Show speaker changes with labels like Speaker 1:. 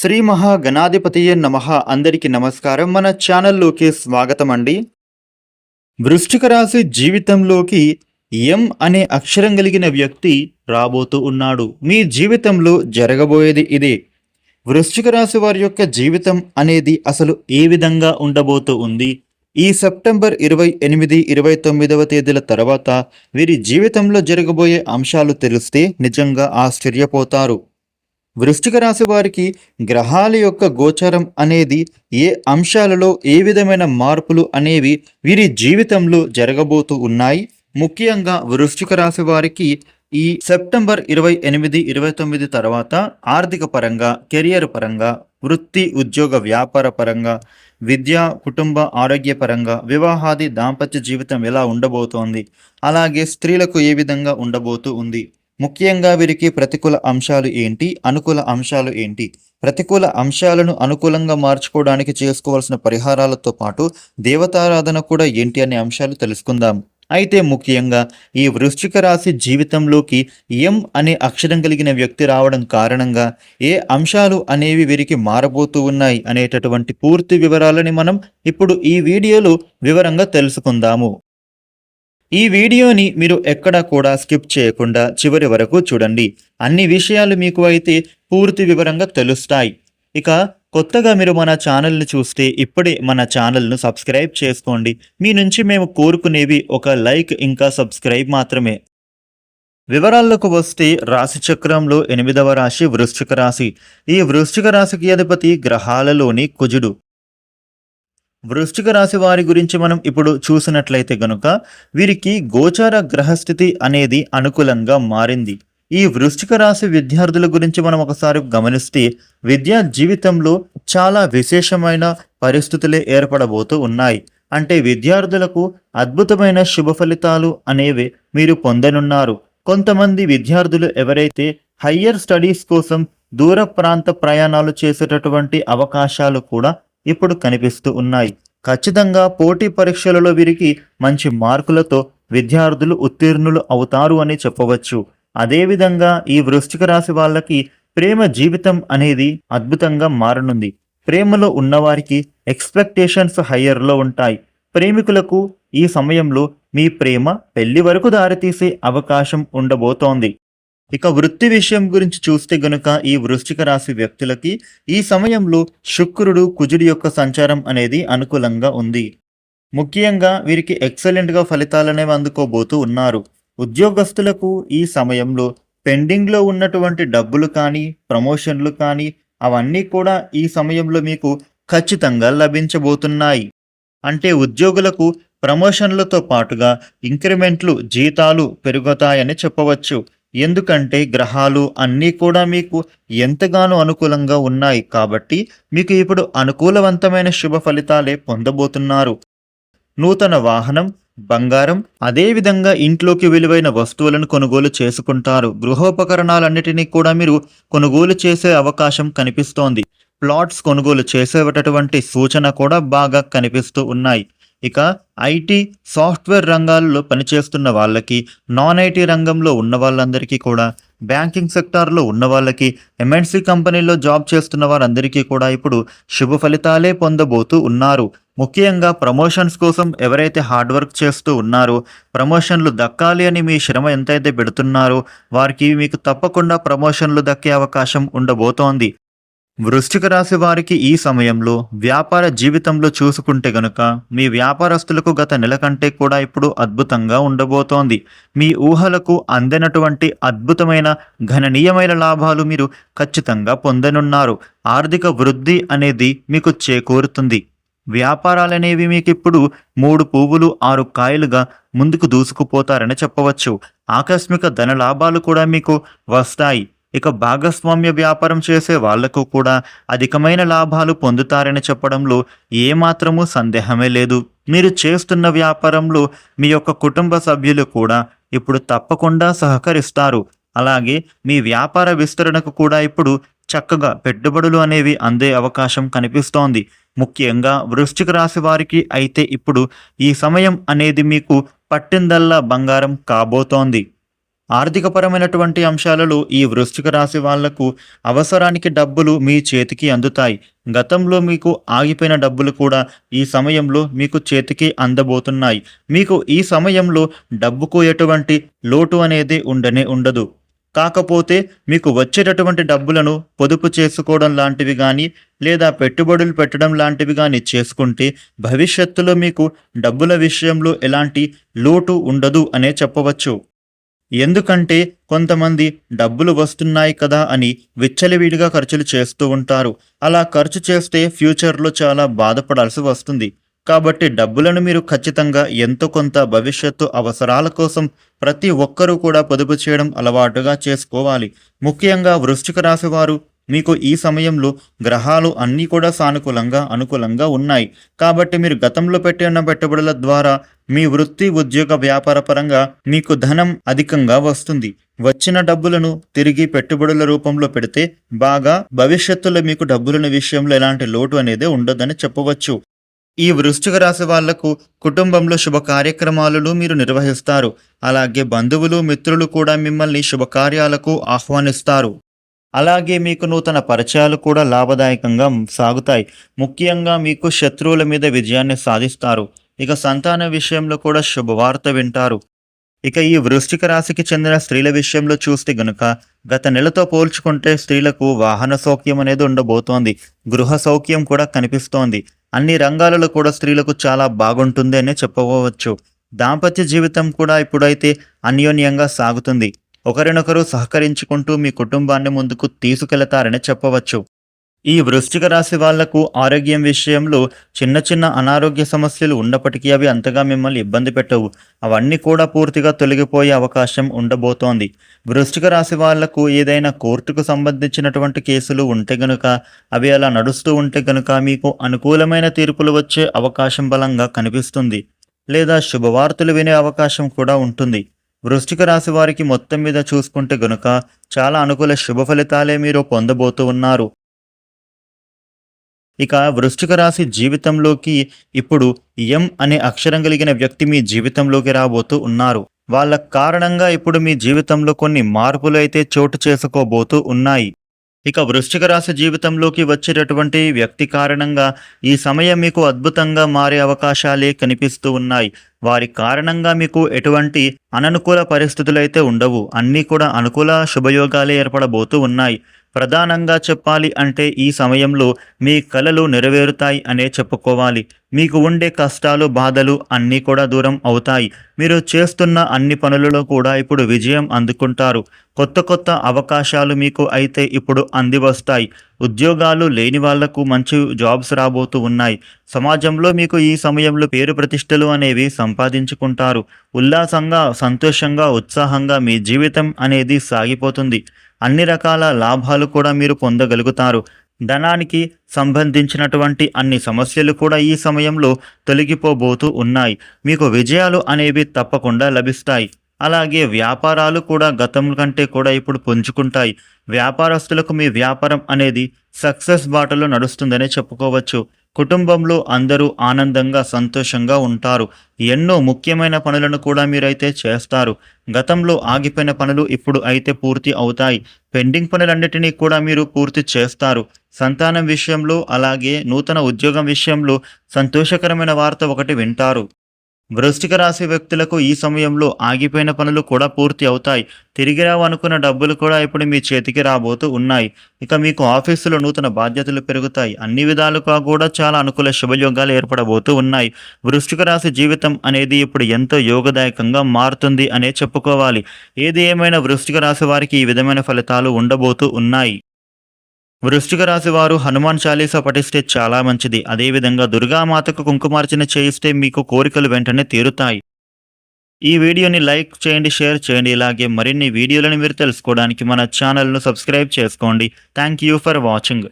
Speaker 1: శ్రీ మహాగణాధిపతియే నమ. అందరికీ నమస్కారం. మన ఛానల్లోకి స్వాగతం అండి వృశ్చిక రాశి జీవితంలోకి ఎం అనే అక్షరం కలిగిన వ్యక్తి రాబోతూ ఉన్నాడు. మీ జీవితంలో జరగబోయేది ఇదే. వృశ్చిక రాశి వారి యొక్క జీవితం అనేది అసలు ఏ విధంగా ఉండబోతూ ఉంది? ఈ సెప్టెంబర్ ఇరవై ఎనిమిది ఇరవై తొమ్మిదవ తేదీల తర్వాత వీరి జీవితంలో జరగబోయే అంశాలు తెలిస్తే నిజంగా ఆశ్చర్యపోతారు. వృష్టిక రాశి వారికి గ్రహాల యొక్క గోచరం అనేది ఏ అంశాలలో ఏ విధమైన మార్పులు అనేవి వీరి జీవితంలో జరగబోతూ ఉన్నాయి. ముఖ్యంగా వృష్టిక రాశి వారికి ఈ సెప్టెంబర్ ఇరవై ఎనిమిది ఇరవై తొమ్మిది తర్వాత ఆర్థిక పరంగా కెరియర్ పరంగా వృత్తి ఉద్యోగ వ్యాపార పరంగా విద్య కుటుంబ ఆరోగ్య పరంగా వివాహాది దాంపత్య జీవితం ఎలా ఉండబోతోంది అలాగే స్త్రీలకు ఏ విధంగా ఉండబోతూ ఉంది ముఖ్యంగా వీరికి ప్రతికూల అంశాలు ఏంటి? అనుకూల అంశాలు ఏంటి? ప్రతికూల అంశాలను అనుకూలంగా మార్చుకోవడానికి చేసుకోవాల్సిన పరిహారాలతో పాటు దేవతారాధన కూడా ఏంటి అనే అంశాలు తెలుసుకుందాం. అయితే ముఖ్యంగా ఈ వృశ్చిక రాశి జీవితంలోకి ఎం అనే అక్షరం కలిగిన వ్యక్తి రావడం కారణంగా ఏ అంశాలు అనేవి వీరికి మారబోతూ ఉన్నాయి అనేటటువంటి పూర్తి వివరాలని మనం ఇప్పుడు ఈ వీడియోలో వివరంగా తెలుసుకుందాము. ఈ వీడియోని మీరు ఎక్కడా కూడా స్కిప్ చేయకుండా చివరి వరకు చూడండి. అన్ని విషయాలు మీకు అయితే పూర్తి వివరంగా తెలుస్తాయి. ఇక కొత్తగా మీరు మన ఛానల్ని చూస్తే ఇప్పుడే మన ఛానల్ను సబ్స్క్రైబ్ చేసుకోండి. మీ నుంచి మేము కోరుకునేవి ఒక లైక్ ఇంకా సబ్స్క్రైబ్ మాత్రమే. వివరాల్లోకి వస్తే రాశి చక్రంలో ఎనిమిదవ రాశి వృశ్చిక రాశి. ఈ వృశ్చిక రాశికి అధిపతి గ్రహాలలోని కుజుడు. వృశ్చిక రాశి వారి గురించి మనం ఇప్పుడు చూసినట్లయితే గనుక వీరికి గోచార గ్రహస్థితి అనేది అనుకూలంగా మారింది. ఈ వృశ్చిక రాశి విద్యార్థుల గురించి మనం ఒకసారి గమనిస్తే విద్యా జీవితంలో చాలా విశేషమైన పరిస్థితులే ఏర్పడబోతూ ఉన్నాయి. అంటే విద్యార్థులకు అద్భుతమైన శుభ ఫలితాలు అనేవి మీరు పొందనున్నారు. కొంతమంది విద్యార్థులు ఎవరైతే హయ్యర్ స్టడీస్ కోసం దూర ప్రాంత ప్రయాణాలు చేసేటటువంటి అవకాశాలు కూడా ఇప్పుడు కనిపిస్తూ ఉన్నాయి. ఖచ్చితంగా పోటీ పరీక్షలలో వీరికి మంచి మార్కులతో విద్యార్థులు ఉత్తీర్ణులు అవుతారు అని చెప్పవచ్చు. అదేవిధంగా ఈ వృశ్చిక రాశి వాళ్ళకి ప్రేమ జీవితం అనేది అద్భుతంగా మారనుంది. ప్రేమలో ఉన్నవారికి ఎక్స్పెక్టేషన్స్ హయ్యర్లో ఉంటాయి. ప్రేమికులకు ఈ సమయంలో మీ ప్రేమ పెళ్ళి వరకు దారితీసే అవకాశం ఉండబోతోంది. ఇక వృత్తి విషయం గురించి చూస్తే గనుక ఈ వృశ్చిక రాశి వ్యక్తులకి ఈ సమయంలో శుక్రుడు కుజుడి యొక్క సంచారం అనేది అనుకూలంగా ఉంది. ముఖ్యంగా వీరికి ఎక్సలెంట్గా ఫలితాలనేవి అందుకోబోతూ ఉన్నారు. ఉద్యోగస్తులకు ఈ సమయంలో పెండింగ్లో ఉన్నటువంటి డబ్బులు కానీ ప్రమోషన్లు కానీ అవన్నీ కూడా ఈ సమయంలో మీకు ఖచ్చితంగా లభించబోతున్నాయి. అంటే ఉద్యోగులకు ప్రమోషన్లతో పాటుగా ఇంక్రిమెంట్లు జీతాలు పెరుగుతాయని చెప్పవచ్చు. ఎందుకంటే గ్రహాలు అన్నీ కూడా మీకు ఎంతగానో అనుకూలంగా ఉన్నాయి కాబట్టి మీకు ఇప్పుడు అనుకూలవంతమైన శుభ ఫలితాలే పొందబోతున్నారు. నూతన వాహనం బంగారం అదేవిధంగా ఇంట్లోకి విలువైన వస్తువులను కొనుగోలు చేసుకుంటారు. గృహోపకరణాలన్నిటినీ కూడా మీరు కొనుగోలు చేసే అవకాశం కనిపిస్తోంది. ప్లాట్స్ కొనుగోలు చేసేటటువంటి సూచన కూడా బాగా కనిపిస్తూ ఉన్నాయి. ఇక ఐటీ సాఫ్ట్వేర్ రంగాల్లో పనిచేస్తున్న వాళ్ళకి నాన్ ఐటీ రంగంలో ఉన్న వాళ్ళందరికీ కూడా బ్యాంకింగ్ సెక్టార్లో ఉన్న వాళ్ళకి ఎంఎన్సీ కంపెనీలో జాబ్ చేస్తున్న వారందరికీ కూడా ఇప్పుడు శుభ ఫలితాలే పొందబోతూ ఉన్నారు. ముఖ్యంగా ప్రమోషన్స్ కోసం ఎవరైతే హార్డ్ వర్క్ చేస్తూ ఉన్నారో ప్రమోషన్లు దక్కాలి అని మీ శ్రమ ఎంతైతే పెడుతున్నారో వారికి మీకు తప్పకుండా ప్రమోషన్లు దక్కే అవకాశం ఉండబోతోంది. వృశ్చిక రాశి వారికి ఈ సమయంలో వ్యాపార జీవితంలో చూసుకుంటే గనుక మీ వ్యాపారస్తులకు గత నెల కంటే కూడా ఇప్పుడు అద్భుతంగా ఉండబోతోంది. మీ ఊహలకు అందినటువంటి అద్భుతమైన గణనీయమైన లాభాలు మీరు ఖచ్చితంగా పొందనున్నారు. ఆర్థిక వృద్ధి అనేది మీకు చేకూరుతుంది. వ్యాపారాలనేవి మీకు ఇప్పుడు మూడు పువ్వులు ఆరు కాయలుగా ముందుకు దూసుకుపోతారని చెప్పవచ్చు. ఆకస్మిక ధన లాభాలు కూడా మీకు వస్తాయి. ఇక భాగస్వామ్య వ్యాపారం చేసే వాళ్ళకు కూడా అధికమైన లాభాలు పొందుతారని చెప్పడంలో ఏమాత్రమూ సందేహమే లేదు. మీరు చేస్తున్న వ్యాపారంలో మీ యొక్క కుటుంబ సభ్యులు కూడా ఇప్పుడు తప్పకుండా సహకరిస్తారు. అలాగే మీ వ్యాపార విస్తరణకు కూడా ఇప్పుడు చక్కగా పెట్టుబడులు అనేవి అందే అవకాశం కనిపిస్తోంది. ముఖ్యంగా వృశ్చిక రాశి వారికి అయితే ఇప్పుడు ఈ సమయం అనేది మీకు పట్టిందల్లా బంగారం కాబోతోంది. ఆర్థికపరమైనటువంటి అంశాలలో ఈ వృశ్చిక రాశి వాళ్ళకు అవసరానికి డబ్బులు మీ చేతికి అందుతాయి. గతంలో మీకు ఆగిపోయిన డబ్బులు కూడా ఈ సమయంలో మీకు చేతికి అందబోతున్నాయి. మీకు ఈ సమయంలో డబ్బుకు ఎటువంటి లోటు అనేది ఉండనే ఉండదు. కాకపోతే మీకు వచ్చేటటువంటి డబ్బులను పొదుపు చేసుకోవడం లాంటివి కానీ లేదా పెట్టుబడులు పెట్టడం లాంటివి కానీ చేసుకుంటే భవిష్యత్తులో మీకు డబ్బుల విషయంలో ఎలాంటి లోటు ఉండదు అనే చెప్పవచ్చు. ఎందుకంటే కొంతమంది డబ్బులు వస్తున్నాయి కదా అని విచ్చలవిడిగా ఖర్చులు చేస్తూ ఉంటారు. అలా ఖర్చు చేస్తే ఫ్యూచర్లో చాలా బాధపడాల్సి వస్తుంది. కాబట్టి డబ్బులను మీరు ఖచ్చితంగా ఎంతో కొంత భవిష్యత్తు అవసరాల కోసం ప్రతి ఒక్కరూ కూడా పొదుపు చేయడం అలవాటుగా చేసుకోవాలి. ముఖ్యంగా వృశ్చిక రాశి వారు మీకు ఈ సమయంలో గ్రహాలు అన్నీ కూడా సానుకూలంగా అనుకూలంగా ఉన్నాయి. కాబట్టి మీరు గతంలో పెట్టిన పెట్టుబడుల ద్వారా మీ వృత్తి ఉద్యోగ వ్యాపార పరంగా మీకు ధనం అధికంగా వస్తుంది. వచ్చిన డబ్బులను తిరిగి పెట్టుబడుల రూపంలో పెడితే బాగా భవిష్యత్తులో మీకు డబ్బుల విషయంలో ఎలాంటి లోటు అనేది ఉండదని చెప్పవచ్చు. ఈ వృశ్చిక రాశి వాళ్ళకు కుటుంబంలో శుభ కార్యక్రమాలను మీరు నిర్వహిస్తారు. అలాగే బంధువులు మిత్రులు కూడా మిమ్మల్ని శుభకార్యాలకు ఆహ్వానిస్తారు. అలాగే మీకు నూతన పరిచయాలు కూడా లాభదాయకంగా సాగుతాయి. ముఖ్యంగా మీకు శత్రువుల మీద విజయాన్ని సాధిస్తారు. ఇక సంతాన విషయంలో కూడా శుభవార్త వింటారు. ఇక ఈ వృశ్చిక రాశికి చెందిన స్త్రీల విషయంలో చూస్తే గనుక గత నెలతో పోల్చుకుంటే స్త్రీలకు వాహన సౌఖ్యం అనేది ఉండబోతోంది. గృహ సౌఖ్యం కూడా కనిపిస్తోంది. అన్ని రంగాలలో కూడా స్త్రీలకు చాలా బాగుంటుంది అనే చెప్పవచ్చు. దాంపత్య జీవితం కూడా ఇప్పుడైతే అన్యోన్యంగా సాగుతుంది. ఒకరినొకరు సహకరించుకుంటూ మీ కుటుంబాన్ని ముందుకు తీసుకెళతారని చెప్పవచ్చు. ఈ వృశ్చిక రాశి వాళ్ళకు ఆరోగ్యం విషయంలో చిన్న చిన్న అనారోగ్య సమస్యలు ఉన్నప్పటికీ అవి అంతగా మిమ్మల్ని ఇబ్బంది పెట్టవు. అవన్నీ కూడా పూర్తిగా తొలగిపోయే అవకాశం ఉండబోతోంది. వృశ్చిక రాశి వాళ్ళకు ఏదైనా కోర్టుకు సంబంధించినటువంటి కేసులు ఉంటే గనుక అవి అలా నడుస్తూ ఉంటే గనుక మీకు అనుకూలమైన తీర్పులు వచ్చే అవకాశం బలంగా కనిపిస్తుంది. లేదా శుభవార్తలు వినే అవకాశం కూడా ఉంటుంది. వృష్టిక రాశి వారికి మొత్తం మీద చూసుకుంటే గనుక చాలా అనుకూల శుభ ఫలితాలే మీరు పొందబోతూ ఉన్నారు. ఇక వృష్టిక రాశి జీవితంలోకి ఇప్పుడు ఎం అనే అక్షరం కలిగిన వ్యక్తి మీ జీవితంలోకి రాబోతూ ఉన్నారు. వాళ్ళ కారణంగా ఇప్పుడు మీ జీవితంలో కొన్ని మార్పులు అయితే చోటు చేసుకోబోతూ ఉన్నాయి. ఇక వృశ్చిక రాశి జీవితంలోకి వచ్చేటటువంటి వ్యక్తి కారణంగా ఈ సమయం మీకు అద్భుతంగా మారే అవకాశాలే కనిపిస్తూ ఉన్నాయి. వారి కారణంగా మీకు ఎటువంటి అననుకూల పరిస్థితులు అయితే ఉండవు. అన్నీ కూడా అనుకూల శుభయోగాలే ఏర్పడబోతూ ఉన్నాయి. ప్రధానంగా చెప్పాలి అంటే ఈ సమయంలో మీ కలలు నెరవేరుతాయి అనే చెప్పుకోవాలి. మీకు ఉండే కష్టాలు బాధలు అన్నీ కూడా దూరం అవుతాయి. మీరు చేస్తున్న అన్ని పనులలో కూడా ఇప్పుడు విజయం అందుకుంటారు. కొత్త కొత్త అవకాశాలు మీకు అయితే ఇప్పుడు అంది వస్తాయి ఉద్యోగాలు లేని వాళ్ళకు మంచి జాబ్స్ రాబోతూ ఉన్నాయి. సమాజంలో మీకు ఈ సమయంలో పేరు ప్రతిష్టలు అనేవి సంపాదించుకుంటారు. ఉల్లాసంగా సంతోషంగా ఉత్సాహంగా మీ జీవితం అనేది సాగిపోతుంది. అన్ని రకాల లాభాలు కూడా మీరు పొందగలుగుతారు. ధనానికి సంబంధించినటువంటి అన్ని సమస్యలు కూడా ఈ సమయంలో తొలగిపోబోతూ ఉన్నాయి. మీకు విజయాలు అనేవి తప్పకుండా లభిస్తాయి. అలాగే వ్యాపారాలు కూడా గతం కంటే కూడా ఇప్పుడు పుంజుకుంటాయి. వ్యాపారస్తులకు మీ వ్యాపారం అనేది సక్సెస్ బాటలో నడుస్తుందనే చెప్పుకోవచ్చు. కుటుంబంలో అందరూ ఆనందంగా సంతోషంగా ఉంటారు. ఎన్నో ముఖ్యమైన పనులను కూడా మీరైతే చేస్తారు. గతంలో ఆగిపోయిన పనులు ఇప్పుడు అయితే పూర్తి అవుతాయి. పెండింగ్ పనులన్నిటినీ కూడా మీరు పూర్తి చేస్తారు. సంతానం విషయంలో అలాగే నూతన ఉద్యోగం విషయంలో సంతోషకరమైన వార్త ఒకటి వింటారు. వృష్టిక రాశి వ్యక్తులకు ఈ సమయంలో ఆగిపోయిన పనులు కూడా పూర్తి అవుతాయి. తిరిగి రావనుకున్న డబ్బులు కూడా ఇప్పుడు మీ చేతికి రాబోతూ ఉన్నాయి. ఇక మీకు ఆఫీసులో నూతన బాధ్యతలు పెరుగుతాయి. అన్ని విధాలుగా కూడా చాలా అనుకూల శుభయోగాలు ఏర్పడబోతూ ఉన్నాయి. వృష్టిక రాశి జీవితం అనేది ఇప్పుడు ఎంతో యోగదాయకంగా మారుతుంది అనే చెప్పుకోవాలి. ఏది ఏమైనా వృష్టిక రాశి వారికి ఈ విధమైన ఫలితాలు ఉండబోతూ ఉన్నాయి. వృష్టిక రాశి వారు హనుమాన్ చాలీసా పఠిస్తే చాలా మంచిది. అదేవిధంగా దుర్గామాతకు కుంకుమార్చన చేయిస్తే మీకు కోరికలు వెంటనే తీరుతాయి. ఈ వీడియోని లైక్ చేయండి షేర్ చేయండి. ఇలాగే మరిన్ని వీడియోలను మీరు తెలుసుకోవడానికి మన ఛానల్ను సబ్స్క్రైబ్ చేసుకోండి. Thank you for watching.